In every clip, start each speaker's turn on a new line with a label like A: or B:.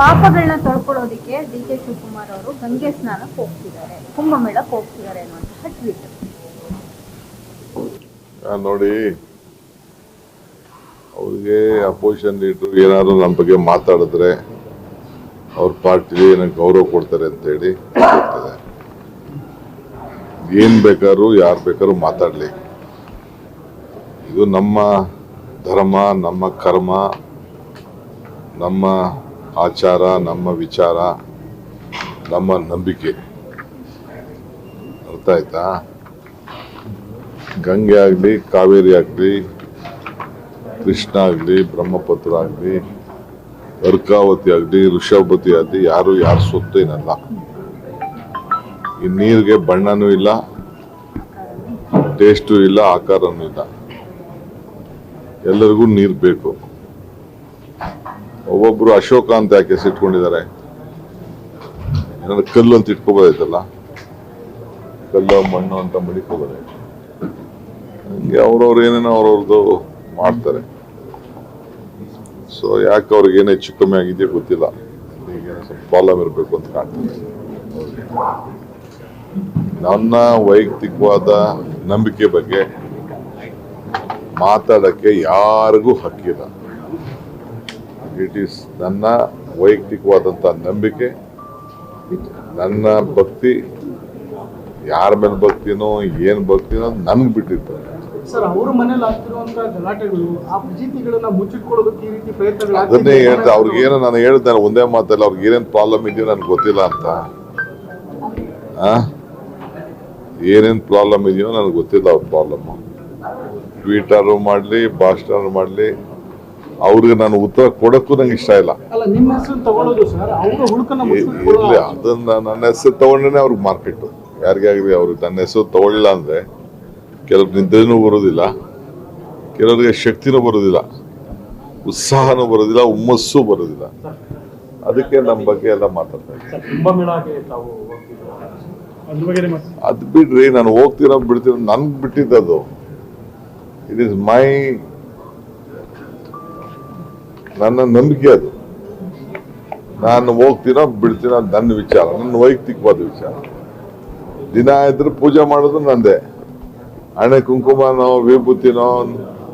A: ಪಾಪಗಳನ್ನ ತೊಳ್ಕೊಳ್ಳೋದಿಕ್ಕೆ D K Shivakumar ಅವರು ಗಂಗೆ ಸ್ನಾನಕ್ಕೆ ಹೋಗ್ತಿದ್ದಾರೆ ಕುಂಭಮೇಳಕ್ಕೆ ಹೋಗ್ತಿದ್ದಾರೆ ಅನ್ನುವಂತಹ ಟ್ವೀಟ್.
B: ನೋಡಿ, ಅವ್ರಿಗೆ ಅಪೋಸಿಷನ್ ಲೀಡ್ರು ಏನಾದ್ರು ನಮ್ಮ ಬಗ್ಗೆ ಮಾತಾಡಿದ್ರೆ ಅವ್ರ ಪಾರ್ಟಿಗೆ ಏನಕ್ಕೆ ಗೌರವ ಕೊಡ್ತಾರೆ ಅಂತೇಳಿ ಗೊತ್ತಿದೆ ಏನ್ ಬೇಕಾದ್ರೂ, ಯಾರು ಬೇಕಾದ್ರೂ ಮಾತಾಡ್ಲಿ. ಇದು ನಮ್ಮ ಧರ್ಮ, ನಮ್ಮ ಕರ್ಮ, ನಮ್ಮ ಆಚಾರ, ನಮ್ಮ ವಿಚಾರ, ನಮ್ಮ ನಂಬಿಕೆ. ಅರ್ಥ ಆಯ್ತಾ? ಗಂಗೆ ಆಗಲಿ, ಕಾವೇರಿ ಆಗಲಿ, ಕೃಷ್ಣ ಆಗಲಿ, ಬ್ರಹ್ಮಪುತ್ರ ಆಗಲಿ, ಅರ್ಕಾವತಿ ಆಗಲಿ ಋಷಭವತಿ ಆಗಲಿ, ಯಾರು ಯಾರು ಸೊತ್ತು ಏನಲ್ಲ. ಈ ನೀರಿಗೆ ಬಣ್ಣನೂ ಇಲ್ಲ, ಟೇಸ್ಟು ಇಲ್ಲ, ಆಕಾರನೂ ಇಲ್ಲ. ಎಲ್ಲರಿಗೂ ನೀರು ಬೇಕು. ಒಬ್ಬೊಬ್ರು ಅಶೋಕ ಅಂತ ಯಾಕೆ ಇಟ್ಕೊಂಡಿದ್ದಾರೆ ಏನಾದ್ರು ಕಲ್ಲು ಅಂತ ಇಟ್ಕೋಬೋದಾಯ್ತಲ್ಲ? ಕಲ್ಲು, ಮಣ್ಣು ಅಂತ ಮಡಿಕೋಬೋದಾಯ್ತು ಹಂಗೆ ಅವ್ರವ್ರು ಏನೇನೋ ಅವ್ರವ್ರದ್ದು ಮಾಡ್ತಾರೆ. ಸೊ ಯಾಕೆ ಅವ್ರಿಗೆ ಏನೇ ಹೆಚ್ಚು ಕಮ್ಮಿ ಆಗಿದೆಯೋ ಗೊತ್ತಿಲ್ಲ. ಈಗ ಸ್ವಲ್ಪ ಪ್ರಾಬ್ಲಮ್ ಇರಬೇಕು ಅಂತ ಕಾಣ್ತದೆ. ನನ್ನ ವೈಯಕ್ತಿಕವಾದ ನಂಬಿಕೆ ಬಗ್ಗೆ ಮಾತಾಡಕ್ಕೆ ಯಾರಿಗೂ ಹಕ್ಕಿಲ್ಲ. ಇಟ್ ಈಸ್ ನನ್ನ ವೈಯಕ್ತಿಕವಾದಂಥ ನಂಬಿಕೆ ನನ್ನ ಭಕ್ತಿ ಯಾರ ಮೇಲೆ ಭಕ್ತಿನೋ ಏನು ಭಕ್ತಿನೋ ನನಗೆ ಬಿಟ್ಟಿತ್ತು.
C: ಸರ್ ಅವ್ರ ಮನೇಲಿ ಆಗ್ತಿರುವಂತ ಗಲಾಟೆಗಳು ಆ ಫಜಿತಿಗಳನ್ನ ಮುಚ್ಚಿಟ್ಕೊಳ್ಳೋದಕ್ಕೆ ಈ ರೀತಿ ಪ್ರಯತ್ನಗಳು
B: ಅದನ್ನೇ ಹೇಳ್ತಾ ಅವ್ರಿಗೇನು ನಾನು ಹೇಳ್ತೇನೆ ಒಂದೇ ಮಾತಲ್ಲ ಅವ್ರಿಗೆ ಏನೇನು ಪ್ರಾಬ್ಲಮ್ ಇದೆಯೋ ನನಗೆ ಗೊತ್ತಿಲ್ಲ ಅಂತ. ಏನೇನು ಪ್ರಾಬ್ಲಮ್ ಇದೆಯೋ ನನಗೆ ಗೊತ್ತಿಲ್ಲ ಅವ್ರ ಪ್ರಾಬ್ಲಮ್ ಟ್ವೀಟರು ಮಾಡಲಿ ಭಾಷಣ ಮಾಡಲಿ ಅವ್ರಿಗೆ ನಾನು ಉತ್ತರ ಕೊಡೋಕ್ಕೂ ನಂಗೆ ಇಷ್ಟ ಇಲ್ಲ. ಇರ್ಲಿ ಅದನ್ನ ನನ್ನ ಹೆಸರು ತಗೊಂಡೇನೆ ಅವ್ರಿಗೆ ಮಾರ್ಕೆಟ್. ಯಾರಿಗೆ ಆಗಲಿ ಅವ್ರಿಗೆ ನನ್ನ ಹೆಸರು ತಗೊಳ್ಳಿಲ್ಲ ಅಂದ್ರೆ ಕೆಲವ್ರು ನಿದ್ರೆನೂ ಬರೋದಿಲ್ಲ ಕೆಲವರಿಗೆ ಶಕ್ತಿನೂ ಬರೋದಿಲ್ಲ ಉತ್ಸಾಹನೂ ಬರೋದಿಲ್ಲ ಹುಮ್ಮಸ್ಸು ಬರೋದಿಲ್ಲ. ಅದಕ್ಕೆ ನಮ್ಮ ಬಗ್ಗೆ ಎಲ್ಲ ಮಾತಾಡ್ತಾ ಇದ್ದೀನಿ. ಅದು ಬಿಡ್ರಿ ನಾನು ಹೋಗ್ತೀರ ಬಿಡ್ತೀರ ನನ್ಗೆ ಬಿಟ್ಟಿದ್ದದು. ಇಟ್ ಇಸ್ ಮೈ ನನ್ನ ನಂಬಿಕೆ ಅದು. ನಾನು ಹೋಗ್ತೀನೋ, ಬಿಡ್ತೀನೋ ನನ್ನ ವಿಚಾರ, ನನ್ನ ವೈಯಕ್ತಿಕವಾದ ವಿಚಾರ. ದಿನ ಇದ್ರೆ ಪೂಜೆ ಮಾಡೋದು ನಂದೇ. ಹಣೆ ಕುಂಕುಮನೋ, ವಿಭೂತಿನೋ,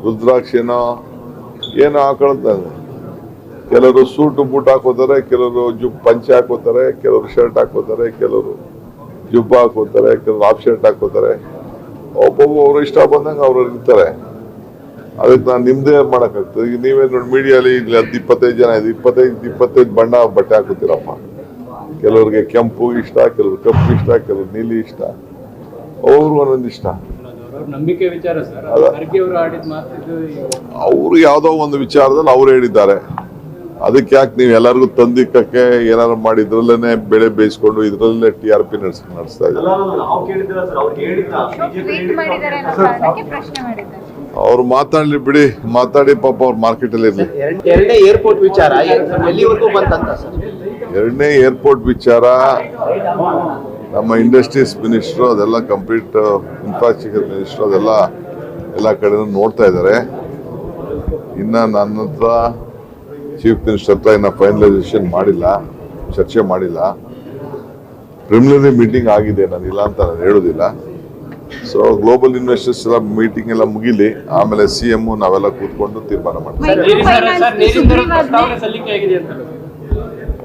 B: ರುದ್ರಾಕ್ಷಿನೋ, ಏನೋ ಹಾಕೊಳ್ಳೋದು ಕೆಲವರು ಸೂಟು ಬೂಟ್ ಹಾಕೋತಾರೆ, ಕೆಲವರು ಜುಬ್ ಪಂಚೆ ಹಾಕೋತಾರೆ, ಕೆಲವರು ಶರ್ಟ್ ಹಾಕೋತಾರೆ, ಕೆಲವರು ಜುಬ್ಬ ಹಾಕೋತಾರೆ, ಕೆಲವರು ಹಾಫ್ ಶರ್ಟ್ ಹಾಕೋತಾರೆ. ಒಬ್ಬೊಬ್ಬ ಅವ್ರು ಇಷ್ಟ ಬಂದಂಗೆ ಅವ್ರು ಇರ್ತಾರೆ. ಅದಕ್ಕೆ ನಾನು ನಿಮ್ದೇ ಮಾಡೋಕ್ಕಾಗ್ತದೆ. ಈಗ ನೀವೇ ನೋಡಿ ಮೀಡಿಯಲ್ಲಿ ಇಲ್ಲಿ ಹತ್ತು ಇಪ್ಪತ್ತೈದು ಜನ ಇದೆ ಇಪ್ಪತ್ತೈದು ಇಪ್ಪತ್ತೈದು ಬಣ್ಣ ಬಟ್ಟೆ ಹಾಕುತ್ತೀರಪ್ಪ ಕೆಲವ್ರಿಗೆ ಕೆಂಪು ಇಷ್ಟ ಕೆಲವ್ರು ಕಪ್ಪು ಇಷ್ಟ ಕೆಲವ್ರು ನೀಲಿ ಇಷ್ಟ. ಅವರು ಒಂದೊಂದು ಇಷ್ಟ.
D: ನಂಬಿಕೆ ವಿಚಾರ ಸರ್.
B: ಅದ-
D: ಅವರು ಆಡಿದ ಮಾತಿದ್ದು
B: ಅವರು ಯಾವುದೋ ಒಂದು ವಿಚಾರದಲ್ಲಿ ಅವ್ರು ಹೇಳಿದ್ದಾರೆ. ಅದಕ್ಕೆ ಯಾಕೆ ನೀವು ಎಲ್ಲರಿಗೂ ತಂದಿಕ್ಕಕ್ಕೆ ಏನಾರು ಮಾಡಿ ಇದ್ರಲ್ಲೇನೆ ಬೆಳೆ ಬೇಯಿಸ್ಕೊಂಡು ಇದ್ರಲ್ಲೇ ಟಿ ಆರ್ ಪಿ ನಡೆಸ್ ನಡೆಸ್ತಾ ಇದ್ದಾರೆ?
E: ಅವ್ರು
B: ಮಾತಾಡ್ಲಿ ಬಿಡಿ ಮಾತಾಡಿ ಪಾಪ ಅವ್ರ ಮಾರ್ಕೆಟ್ ಅಲ್ಲಿ ಇರ್ಲಿ.
F: ಎರಡನೇ ಏರ್ಪೋರ್ಟ್ ವಿಚಾರ ಎಲ್ಲಿವರೆಗೂ ಬಂತಂತ
B: ಎರಡನೇ ಏರ್ಪೋರ್ಟ್ ವಿಚಾರ ನಮ್ಮ ಇಂಡಸ್ಟ್ರೀಸ್ ಮಿನಿಸ್ಟ್ರು ಅದೆಲ್ಲ ಕಂಪ್ಲೀಟ್ ಇನ್ಫ್ರಾಸ್ಟ್ರಕ್ಚರ್ ಮಿನಿಸ್ಟ್ರು ಅದೆಲ್ಲ ಎಲ್ಲ ಕಡೆ ನೋಡ್ತಾ ಇದ್ದಾರೆ. ಇನ್ನ ನನ್ನ ಹತ್ರ ಚೀಫ್ ಮಿನಿಸ್ಟರ್ ಹತ್ರ ಇನ್ನ ಫೈನಲೈಸೇಷನ್ ಮಾಡಿಲ್ಲ ಚರ್ಚೆ ಮಾಡಿಲ್ಲ. ಪ್ರಿಮಿನರಿ ಮೀಟಿಂಗ್ ಆಗಿದೆ ನಾನು ಇಲ್ಲ ಅಂತ ನಾನು ಹೇಳೋದಿಲ್ಲ. ಸೊ ಗ್ಲೋಬಲ್ ಇನ್ವೆಸ್ಟರ್ಸ್ ಎಲ್ಲ ಮೀಟಿಂಗ್ ಎಲ್ಲ ಮುಗಿಲಿ ಆಮೇಲೆ ಸಿ ಎಂ ನಾವೆಲ್ಲ ಕೂತ್ಕೊಂಡು ತೀರ್ಮಾನ ಮಾಡ್ತೀವಿ.
D: ನೀರಿನ ಸರ್ ನೀರಿನ ದರ ಸಲ್ಲಿಕೆ ಆಗಿದೆ ಅಂತ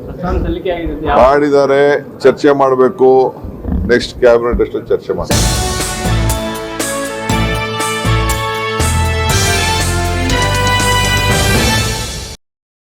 D: ಪ್ರಸ್ತಾವನೆ ಸಲ್ಲಿಕೆ ಆಗಿದೆ ಅಂತ
B: ಮಾಡಿದ್ದಾರೆ ಚರ್ಚೆ ಮಾಡಬೇಕು. ನೆಕ್ಸ್ಟ್ ಕ್ಯಾಬಿನೆಟ್ ಅಷ್ಟು ಚರ್ಚೆ ಮಾಡ್ತಾರೆ